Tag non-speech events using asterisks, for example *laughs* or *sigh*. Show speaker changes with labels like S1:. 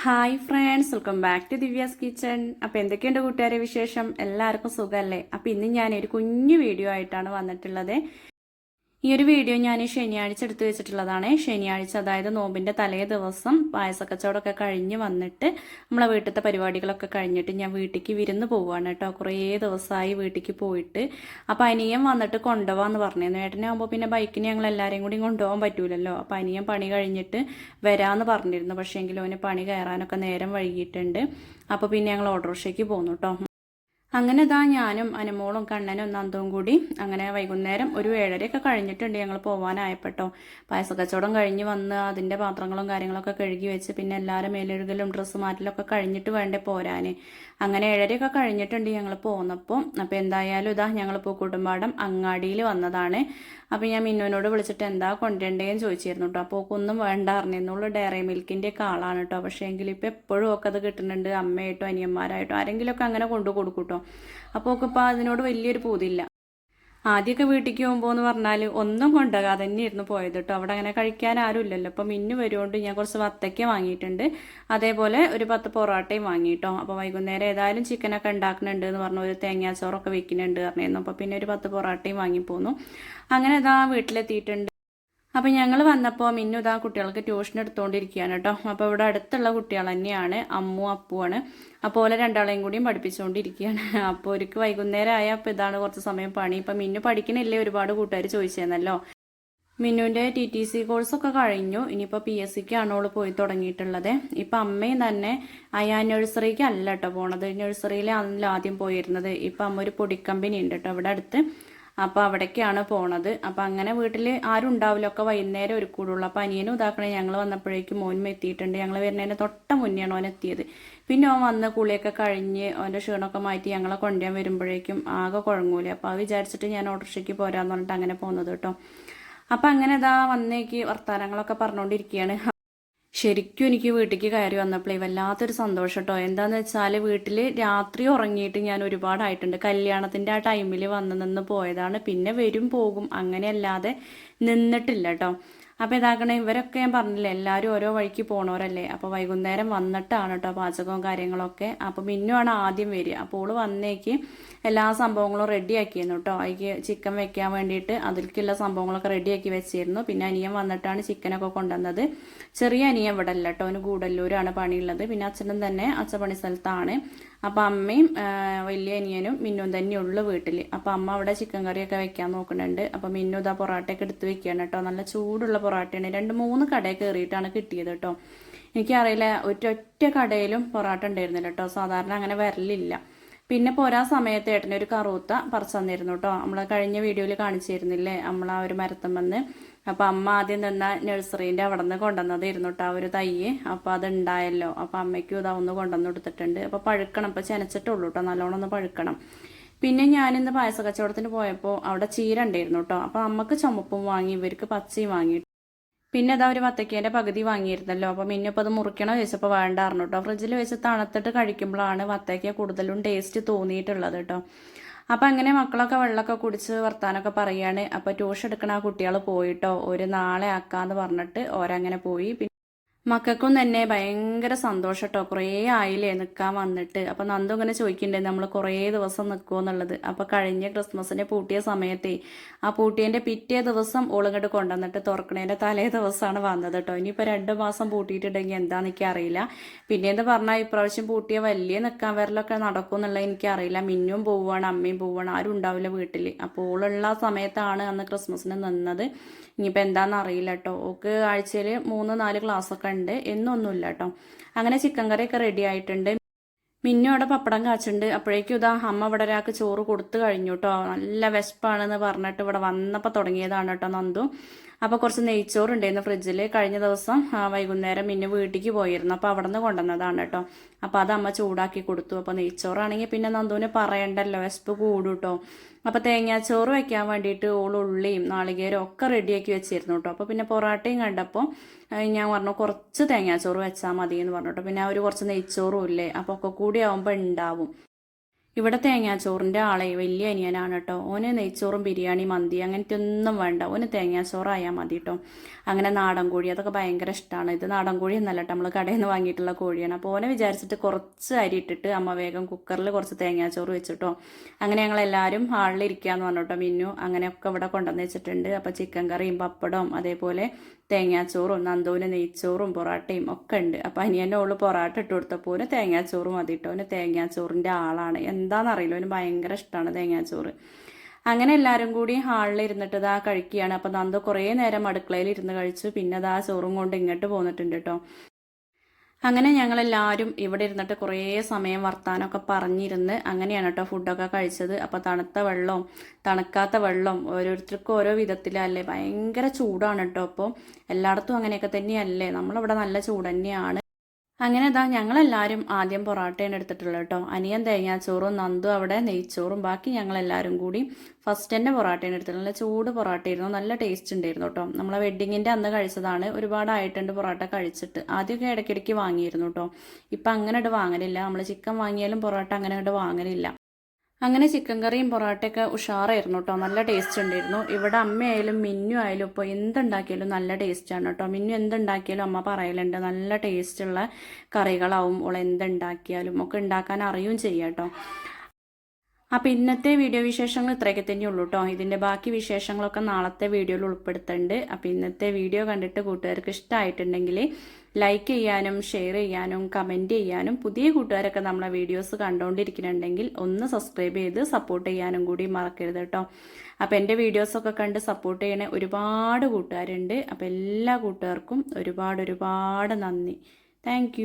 S1: Hi friends welcome back to Divya's kitchen അപ്പോൾ എന്തൊക്കെയുണ്ട് കൂട്ടുകാരെ വിശേഷം? എല്ലാവർക്കും സുഖമല്ലേ അപ്പോൾ ഇന്ന് ഞാൻ ഒരു കുഞ്ഞു വീഡിയോ ആയിട്ടാണ് വന്നിട്ടുള്ളത്. ഈ ഒരു വീഡിയോ ഞാൻ ശനിയാഴ്ച എടുത്തു വെച്ചിട്ടുള്ളതാണ്. ശനിയാഴ്ച അതായത് നോമ്പിന്റെ തലേ ദിവസം പായസക്കച്ചവടമൊക്കെ കഴിഞ്ഞ് വന്നിട്ട് നമ്മളെ വീട്ടിലത്തെ പരിപാടികളൊക്കെ കഴിഞ്ഞിട്ട് ഞാൻ വീട്ടിലേക്ക് വിരുന്ന് പോവുകയാണ് കേട്ടോ. കുറേ ദിവസമായി വീട്ടിലേക്ക് പോയിട്ട്. അപ്പോൾ അനിയൻ വന്നിട്ട് കൊണ്ടുപോകാമെന്ന് പറഞ്ഞിരുന്നു ഏട്ടനാകുമ്പോൾ പിന്നെ ബൈക്കിന് ഞങ്ങൾ എല്ലാവരെയും കൂടി കൊണ്ടുപോകാൻ പറ്റൂലല്ലോ. അപ്പോൾ അനിയൻ പണി കഴിഞ്ഞിട്ട് വരാമെന്ന് പറഞ്ഞിരുന്നു. പക്ഷേ എങ്കിലും അവന് പണി കയറാനൊക്കെ നേരം വൈകിയിട്ടുണ്ട്. അപ്പോൾ പിന്നെ ഞങ്ങൾ ഓട്ടോറിക്ഷയ്ക്ക് പോന്നു കേട്ടോ. അങ്ങനെ ഇതാ ഞാനും അനുമോളും കണ്ണനും നന്ദവും കൂടി അങ്ങനെ വൈകുന്നേരം ഒരു ഏഴരയൊക്കെ കഴിഞ്ഞിട്ടുണ്ട് ഞങ്ങൾ പോകാനായപ്പെട്ടോ പായസക്കച്ചവടം കഴിഞ്ഞ് വന്ന് അതിന്റെ പാത്രങ്ങളും കാര്യങ്ങളൊക്കെ കഴുകി വെച്ച് പിന്നെ എല്ലാവരും മേലൊഴുകലും ഡ്രസ്സ് മാറ്റലൊക്കെ കഴിഞ്ഞിട്ട് വേണ്ടേ പോരാൻ അങ്ങനെ ഏഴരയൊക്കെ കഴിഞ്ഞിട്ടുണ്ട് ഞങ്ങൾ പോന്നപ്പോൾ അപ്പോൾ എന്തായാലും ഇതാ ഞങ്ങൾ കുടുംബാടം അങ്ങാടിയിൽ വന്നതാണ്. അപ്പോൾ ഞാൻ മിന്നുവിനോട് വിളിച്ചിട്ട് എന്താ കൊണ്ടുവരണ്ടേന്ന് ചോദിച്ചിരുന്നു കേട്ടോ അപ്പോൾ ഒന്നും വേണ്ട അറിഞ്ഞെന്നുള്ളൂ ഡയറി മിൽക്കിന്റെ ഒക്കെ ആളാണ് കേട്ടോ പക്ഷേ എങ്കിൽ ഇപ്പോൾ എപ്പോഴും ഒക്കെ അത് കിട്ടുന്നുണ്ട്. അമ്മയായിട്ടോ അനിയന്മാരായിട്ടോ ആരെങ്കിലുമൊക്കെ അങ്ങനെ കൊണ്ടു കൊടുക്കും കേട്ടോ അപ്പോൾ ഒക്കെ ഇപ്പോൾ അതിനോട് വലിയൊരു പൂതില്ല ആദ്യമൊക്കെ വീട്ടിലേക്ക് പോകുമ്പോൾ എന്ന് പറഞ്ഞാൽ ഒന്നും കൊണ്ടുപോകാതെ തന്നെയായിരുന്നു പോയത് കേട്ടോ അവിടെ അങ്ങനെ കഴിക്കാൻ ആരും ഇല്ലല്ലോ അപ്പോൾ മിന്നു വരുകൊണ്ട് ഞാൻ കുറച്ച് വത്തയ്ക്ക വാങ്ങിയിട്ടുണ്ട്. അതേപോലെ ഒരു പത്ത് പൊറോട്ടയും വാങ്ങിയിട്ടോ അപ്പോൾ വൈകുന്നേരം ഏതായാലും ചിക്കനൊക്കെ ഉണ്ടാക്കുന്നുണ്ട് എന്ന് പറഞ്ഞു. ഒരു തേങ്ങാച്ചോറൊക്കെ വെക്കുന്നുണ്ട് പറഞ്ഞിരുന്നു. അപ്പോൾ പിന്നെ ഒരു പത്ത് പൊറോട്ടയും വാങ്ങിപ്പോന്നു അങ്ങനെ ഇതാ വീട്ടിലെത്തിയിട്ടുണ്ട്. അപ്പോൾ ഞങ്ങൾ വന്നപ്പോൾ മിന്നു ഇതാ കുട്ടികൾക്ക് ട്യൂഷൻ എടുത്തുകൊണ്ടിരിക്കുകയാണ് കേട്ടോ അപ്പോൾ ഇവിടെ അടുത്തുള്ള കുട്ടികൾ തന്നെയാണ് അമ്മു അപ്പുവാണ് അപ്പോൾ ഓലെ രണ്ടാളെയും കൂടിയും പഠിപ്പിച്ചുകൊണ്ടിരിക്കുകയാണ് *laughs* അപ്പോൾ ഒരുക്ക് വൈകുന്നേരം ആയ അപ്പോൾ ഇതാണ് കുറച്ച് സമയം പണി. ഇപ്പം മിന്നു പഠിക്കണില്ലേ? ഒരുപാട് കൂട്ടുകാർ ചോദിച്ചതെന്നല്ലോ മിന്നുവിന്റെ ടി ടി സി കോഴ്സൊക്കെ കഴിഞ്ഞു. ഇനിയിപ്പോൾ പി എസ് സിക്ക് ആണോൾ പോയി തുടങ്ങിയിട്ടുള്ളത്. ഇപ്പം അമ്മയും തന്നെ അയാ നഴ്സറിക്ക് അല്ല കേട്ടോ പോണത്. നഴ്സറിയിലാണല്ലോ ആദ്യം പോയിരുന്നത്. ഇപ്പം അമ്മ ഒരു പൊടിക്കമ്പനി ഉണ്ട് കേട്ടോ ഇവിടെ അടുത്ത്. അപ്പോൾ അവിടേക്കാണ് പോണത്. അപ്പോൾ അങ്ങനെ വീട്ടിൽ ആരും ഉണ്ടാവില്ല. ഒക്കെ വൈകുന്നേരം ഒരു കൂടുള്ളൂ. അപ്പോൾ അനിയനും ഇതാക്കണേ ഞങ്ങൾ വന്നപ്പോഴേക്കും മോനും എത്തിയിട്ടുണ്ട്. ഞങ്ങൾ വരുന്നതിന് തൊട്ട മുന്നെയാണ് ഓൻ എത്തിയത്. പിന്നെ ഓൻ വന്ന് കുളിയൊക്കെ കഴിഞ്ഞ് ഓന്റെ ക്ഷീണമൊക്കെ മാറ്റി ഞങ്ങളെ കൊണ്ടുപോകാൻ വരുമ്പോഴേക്കും ആകെ കുഴങ്ങൂലേ. അപ്പോൾ അത് വിചാരിച്ചിട്ട് ഞാൻ ഓട്ടോറിക്ഷയ്ക്ക് പോരാന്ന് പറഞ്ഞിട്ട് അങ്ങനെ പോകുന്നത് കേട്ടോ. അപ്പം അങ്ങനെ ഇതാ വന്നേക്ക് വർത്തമാനങ്ങളൊക്കെ പറഞ്ഞുകൊണ്ടിരിക്കുകയാണ് ശരിക്കും എനിക്ക് വീട്ടിലേക്ക് കയറി വന്നപ്പോഴേ വല്ലാത്തൊരു സന്തോഷം കേട്ടോ എന്താന്ന് വെച്ചാൽ വീട്ടിൽ രാത്രി ഉറങ്ങിയിട്ട് ഞാൻ ഒരുപാടായിട്ടുണ്ട്. കല്യാണത്തിന്റെ ആ ടൈമിൽ വന്ന് നിന്ന് പോയതാണ്. പിന്നെ വരും പോകും. അങ്ങനെയല്ലാതെ നിന്നിട്ടില്ല കേട്ടോ അപ്പോൾ ഇതാക്കണേ ഇവരൊക്കെ ഞാൻ പറഞ്ഞില്ലേ എല്ലാവരും ഓരോ വഴിക്ക് പോണവരല്ലേ. അപ്പോൾ വൈകുന്നേരം വന്നിട്ടാണ് കേട്ടോ പാചകവും കാര്യങ്ങളൊക്കെ. അപ്പോൾ മിന്നുവാണ് ആദ്യം വരിക. അപ്പോൾ ഓൾ വന്നേക്ക് എല്ലാ സംഭവങ്ങളും റെഡിയാക്കിയിരുന്നു കേട്ടോ. അതിക്ക് ചിക്കൻ വെക്കാൻ വേണ്ടിയിട്ട് അതിലേക്കുള്ള സംഭവങ്ങളൊക്കെ റെഡിയാക്കി വെച്ചിരുന്നു. പിന്നെ അനിയൻ വന്നിട്ടാണ് ചിക്കനൊക്കെ കൊണ്ടുവന്നത്. ചെറിയ അനിയൻ ഇവിടെ അല്ല കേട്ടോ. അവന് ഗൂഡല്ലൂരാണ് പണിയുള്ളത്. പിന്നെ അച്ഛനും തന്നെ അച്ഛൻ പണി സ്ഥലത്താണ് അപ്പം അമ്മയും വലിയ അനിയനും മിന്നും തന്നെയുള്ളു വീട്ടിൽ അപ്പം അമ്മ അവിടെ ചിക്കൻ കറിയൊക്കെ വെക്കാൻ നോക്കുന്നുണ്ട്. അപ്പം മിന്നു ഇതാ പൊറാട്ടയൊക്കെ എടുത്ത് വെക്കുകയാണ് കേട്ടോ. നല്ല ചൂടുള്ള പൊറാട്ടയാണ്. രണ്ട് മൂന്ന് കടയിൽ കയറിയിട്ടാണ് കിട്ടിയത് കേട്ടോ. എനിക്കറിയില്ല ഒറ്റ കടയിലും പൊറാട്ട ഉണ്ടായിരുന്നില്ല കേട്ടോ. സാധാരണ അങ്ങനെ വരലില്ല. പിന്നെ പോരാ സമയത്ത് ഏട്ടന് ഒരു കറുത്ത പറിച്ചു തന്നിരുന്നു കേട്ടോ നമ്മൾ കഴിഞ്ഞ വീഡിയോയിൽ കാണിച്ചിരുന്നില്ലേ? നമ്മൾ ആ ഒരു മരത്തം വന്ന്. അപ്പോൾ അമ്മ ആദ്യം നിന്ന നഴ്സറീന്റെ അവിടെ നിന്ന് കൊണ്ടുവന്നതായിരുന്നു കേട്ടോ ആ ഒരു തയ്യ്. അത് ഉണ്ടായല്ലോ അപ്പോൾ അമ്മയ്ക്കും ഇതാവുന്നു കൊണ്ടുവന്ന് കൊടുത്തിട്ടുണ്ട്. അപ്പോൾ പഴുക്കണം. ഇപ്പോൾ ചെനച്ചിട്ടുള്ളൂ കേട്ടോ നല്ലോണം ഒന്ന് പഴുക്കണം. പിന്നെ ഞാനിന്ന് പായസ കച്ചവടത്തിന് പോയപ്പോൾ അവിടെ ചീര ഉണ്ടായിരുന്നു കേട്ടോ അപ്പോൾ അമ്മയ്ക്ക് ചുമപ്പും വാങ്ങി ഇവർക്ക് പച്ചയും വാങ്ങി പിന്നെ അതാ ഒരു വത്തക്കേന്റെ പകുതി വാങ്ങിയിരുന്നല്ലോ. അപ്പോൾ മിന്നിപ്പോൾ അത് മുറിക്കണോ ചോദിച്ചപ്പോൾ അറിഞ്ഞു കേട്ടോ ഫ്രിഡ്ജിൽ വെച്ച് തണുത്തിട്ട് കഴിക്കുമ്പോഴാണ് വത്തക്ക കൂടുതലും ടേസ്റ്റ് തോന്നിയിട്ടുള്ളത് കേട്ടോ അപ്പം അങ്ങനെ മക്കളൊക്കെ വെള്ളമൊക്കെ കുടിച്ച് വർത്താനൊക്കെ പറയാണ്. അപ്പോൾ ട്യൂഷൻ എടുക്കണ ആ കുട്ടികൾ പോയിട്ടോ ഒരു നാളെ ആക്കാന്ന് പറഞ്ഞിട്ട് ഓരങ്ങനെ പോയി. മക്കൾക്കും തന്നെ ഭയങ്കര സന്തോഷം കേട്ടോ കുറേ ആയില്ലേ നിൽക്കാൻ വന്നിട്ട്. അപ്പൊ നന്ദു ഇങ്ങനെ ചോദിക്കണ്ടേ നമ്മൾ കുറേ ദിവസം നിൽക്കുമോ എന്നുള്ളത്? അപ്പൊ കഴിഞ്ഞ ക്രിസ്മസിനെ പൂട്ടിയ സമയത്തെ ആ പൂട്ടിയതിന്റെ പിറ്റേ ദിവസം ഓളിങ്ങോട്ട് കൊണ്ടുവന്നിട്ട് തുറക്കണേന്റെ തലേ ദിവസമാണ് വന്നത് കേട്ടോ ഇനിയിപ്പോൾ രണ്ട് മാസം പൂട്ടിയിട്ടുണ്ടെങ്കിൽ എന്താണെന്ന് എനിക്ക് അറിയില്ല. പിന്നെയെന്ന് പറഞ്ഞാൽ ഇപ്രാവശ്യം പൂട്ടിയ വലിയ നിൽക്കാൻ വരലൊക്കെ നടക്കും എന്നുള്ളത് എനിക്കറിയില്ല മിന്നും പോവുകയാണ് അമ്മയും പോവുകയാണ് ആരും ഉണ്ടാവില്ല വീട്ടിൽ അപ്പോൾ ഓളുള്ള സമയത്താണ് അന്ന് ക്രിസ്മസിന് നിന്നത്. ഇനിയിപ്പോൾ എന്താണെന്ന് അറിയില്ല കേട്ടോ ഓക്ക് ആഴ്ചയിൽ മൂന്ന് നാല് ക്ലാസ്സൊക്കെ ഉണ്ട് എന്നൊന്നുമില്ല കേട്ടോ അങ്ങനെ ചിക്കൻ കറിയൊക്കെ റെഡി ആയിട്ടുണ്ട്. മിന്നു അവിടെ പപ്പടം കാച്ചുണ്ട്. അപ്പോഴേക്കും ഇതാ അമ്മ ഇവിടെ ഒരാൾക്ക് ചോറ് കൊടുത്തു കഴിഞ്ഞു കേട്ടോ നല്ല വിശപ്പാണെന്ന് പറഞ്ഞിട്ട് ഇവിടെ വന്നപ്പോൾ തുടങ്ങിയതാണ് കേട്ടോ നന്ദു. അപ്പോൾ കുറച്ച് നെയ്ച്ചോറ് ഉണ്ടായിരുന്നു ഫ്രിഡ്ജിൽ കഴിഞ്ഞ ദിവസം വൈകുന്നേരം പിന്നെ വീട്ടിലേക്ക് പോയിരുന്നു. അപ്പോൾ അവിടെ നിന്ന് കൊണ്ടുവന്നതാണ് കേട്ടോ. അപ്പോൾ അത് അമ്മ ചൂടാക്കി കൊടുത്തു. അപ്പോൾ നെയ്ച്ചോറാണെങ്കിൽ പിന്നെ നന്ദുവിന് പറയണ്ടല്ലോ വിശപ്പ് കൂടും കേട്ടോ അപ്പോൾ തേങ്ങാച്ചോറ് വെക്കാൻ വേണ്ടിയിട്ട് ഓളുള്ളിയും നാളികേരം ഒക്കെ റെഡിയാക്കി വെച്ചിരുന്നു കേട്ടോ അപ്പോൾ പിന്നെ പൊറാട്ടയും കണ്ടപ്പോൾ ഞാൻ പറഞ്ഞു കുറച്ച് തേങ്ങാച്ചോറ് വെച്ചാൽ മതി എന്ന് പറഞ്ഞു കേട്ടോ പിന്നെ അവർ കുറച്ച് നെയ്ച്ചോറും ഇല്ലേ അപ്പോൾ ഒക്കെ കൂടി ആവുമ്പോൾ ഉണ്ടാവും. ഇവിടെ തേങ്ങാച്ചോറിന്റെ ആളെ വലിയ അനിയനാണ് കേട്ടോ ഓന് നെയ്ച്ചോറും ബിരിയാണി മന്തി അങ്ങനത്തെ ഒന്നും വേണ്ട. ഓന് തേങ്ങാച്ചോറായാൽ മതി കേട്ടോ അങ്ങനെ നാടൻ കോഴി അതൊക്കെ ഭയങ്കര ഇഷ്ടമാണ് ഇത് നാടൻ കോഴി എന്നല്ല കേട്ടോ നമ്മൾ കടയിൽ നിന്ന് വാങ്ങിയിട്ടുള്ള കോഴിയാണ്. അപ്പോൾ ഓനെ വിചാരിച്ചിട്ട് കുറച്ച് അരി ഇട്ടിട്ട് അമ്മ വേഗം കുക്കറിൽ കുറച്ച് തേങ്ങാച്ചോറ് വെച്ചിട്ടോ അങ്ങനെ ഞങ്ങൾ എല്ലാവരും ഹാളിൽ ഇരിക്കാന്ന് പറഞ്ഞു കേട്ടോ മിന്നു. അങ്ങനെയൊക്കെ ഇവിടെ കൊണ്ടുവന്ന് വെച്ചിട്ടുണ്ട്. അപ്പോൾ ചിക്കൻ കറിയും പപ്പടവും അതേപോലെ തേങ്ങാച്ചോറും നന്ദൂന് നെയ്ച്ചോറും പൊറാട്ടയും ഒക്കെ ഉണ്ട്. അപ്പോൾ അനിയന്റെ ഓൾ പൊറാട്ട ഇട്ട് കൊടുത്തപ്പോൾ തേങ്ങാച്ചോറ് മതി കേട്ടോ ഓന് തേങ്ങാച്ചോറിന്റെ ആളാണ്. എന്താണെന്നറിയില്ല അവന് ഭയങ്കര ഇഷ്ടമാണ് തേങ്ങാച്ചോറ്. അങ്ങനെ എല്ലാവരും കൂടി ഹാളിൽ ഇരുന്നിട്ട് ഇതാ കഴിക്കുകയാണ്. അപ്പം നന്ദ കുറേ നേരം അടുക്കളയിൽ ഇരുന്ന് കഴിച്ചു. പിന്നെ അതാ ചോറും കൊണ്ട് ഇങ്ങോട്ട് പോന്നിട്ടുണ്ട് കേട്ടോ. അങ്ങനെ ഞങ്ങളെല്ലാവരും ഇവിടെ ഇരുന്നിട്ട് കുറേ സമയം വർത്താനമൊക്കെ പറഞ്ഞിരുന്ന് അങ്ങനെയാണ് കേട്ടോ ഫുഡൊക്കെ കഴിച്ചത്. അപ്പോൾ തണുത്ത വെള്ളവും തണുക്കാത്ത വെള്ളവും ഓരോരുത്തർക്കും ഓരോ വിധത്തിലല്ലേ. ഭയങ്കര ചൂടാണ് കേട്ടോ അപ്പോൾ എല്ലായിടത്തും അങ്ങനെയൊക്കെ തന്നെയല്ലേ. നമ്മളിവിടെ നല്ല ചൂട് തന്നെയാണ്. അങ്ങനെ ഇതാ ഞങ്ങളെല്ലാവരും ആദ്യം പൊറോട്ടയാണ് എടുത്തിട്ടുള്ളത് കേട്ടോ. അനിയൻ തേങ്ങാച്ചോറും നന്ദു അവിടെ നെയ്ച്ചോറും ബാക്കി ഞങ്ങളെല്ലാവരും കൂടി ഫസ്റ്റ് തന്നെ പൊറോട്ടയാണ് എടുത്തിട്ടുള്ളത്. ചൂട് പൊറാട്ടയായിരുന്നു. നല്ല ടേസ്റ്റ് ഉണ്ടായിരുന്നു കേട്ടോ. നമ്മളെ വെഡ്ഡിങ്ങിന്റെ അന്ന് കഴിച്ചതാണ്. ഒരുപാടായിട്ടുണ്ട് പൊറോട്ട കഴിച്ചിട്ട്. ആദ്യമൊക്കെ ഇടയ്ക്കിടയ്ക്ക് വാങ്ങിയിരുന്നു കേട്ടോ. ഇപ്പം അങ്ങനെ ഇട്ട് വാങ്ങലില്ല. നമ്മൾ ചിക്കൻ വാങ്ങിയാലും പൊറോട്ട അങ്ങനെ ഇട്ട് വാങ്ങലില്ല. അങ്ങനെ ചിക്കൻ കറിയും പൊറോട്ടയൊക്കെ ഉഷാറായിരുന്നു കേട്ടോ നല്ല ടേസ്റ്റ് ഉണ്ടായിരുന്നു. ഇവിടെ അമ്മയായാലും മിന്നു ആയാലും ഇപ്പോൾ എന്തുണ്ടാക്കിയാലും നല്ല ടേസ്റ്റാണ് കേട്ടോ മിന്നു എന്തുണ്ടാക്കിയാലും അമ്മ പറയലുണ്ട്. നല്ല ടേസ്റ്റുള്ള കറികളാവും ഓൾ എന്തുണ്ടാക്കിയാലും ഒക്കെ ഉണ്ടാക്കാൻ അറിയും ചെയ്യാം കേട്ടോ അപ്പോൾ ഇന്നത്തെ വീഡിയോ വിശേഷങ്ങൾ ഇത്രയൊക്കെ തന്നെ ഉള്ളൂ കേട്ടോ ഇതിന്റെ ബാക്കി വിശേഷങ്ങളൊക്കെ നാളത്തെ വീഡിയോയിൽ ഉൾപ്പെടുത്തുന്നുണ്ട് അപ്പോൾ ഇന്നത്തെ വീഡിയോ കണ്ടിട്ട് കൂട്ടുകാർക്ക് ഇഷ്ടമായിട്ടുണ്ടെങ്കിൽ ലൈക്ക് ചെയ്യാനും ഷെയർ ചെയ്യാനും കമന്റ് ചെയ്യാനും പുതിയ കൂട്ടുകാരൊക്കെ നമ്മളെ വീഡിയോസ് കണ്ടുകൊണ്ടിരിക്കുന്നുണ്ടെങ്കിൽ ഒന്ന് സബ്സ്ക്രൈബ് ചെയ്ത് സപ്പോർട്ട് ചെയ്യാനും കൂടി മറക്കരുത് കേട്ടോ അപ്പോൾ എന്റെ വീഡിയോസൊക്കെ കണ്ട് സപ്പോർട്ട് ചെയ്യണ ഒരുപാട് കൂട്ടുകാരുണ്ട്. അപ്പോൾ എല്ലാ കൂട്ടുകാർക്കും ഒരുപാട് ഒരുപാട് നന്ദി. താങ്ക്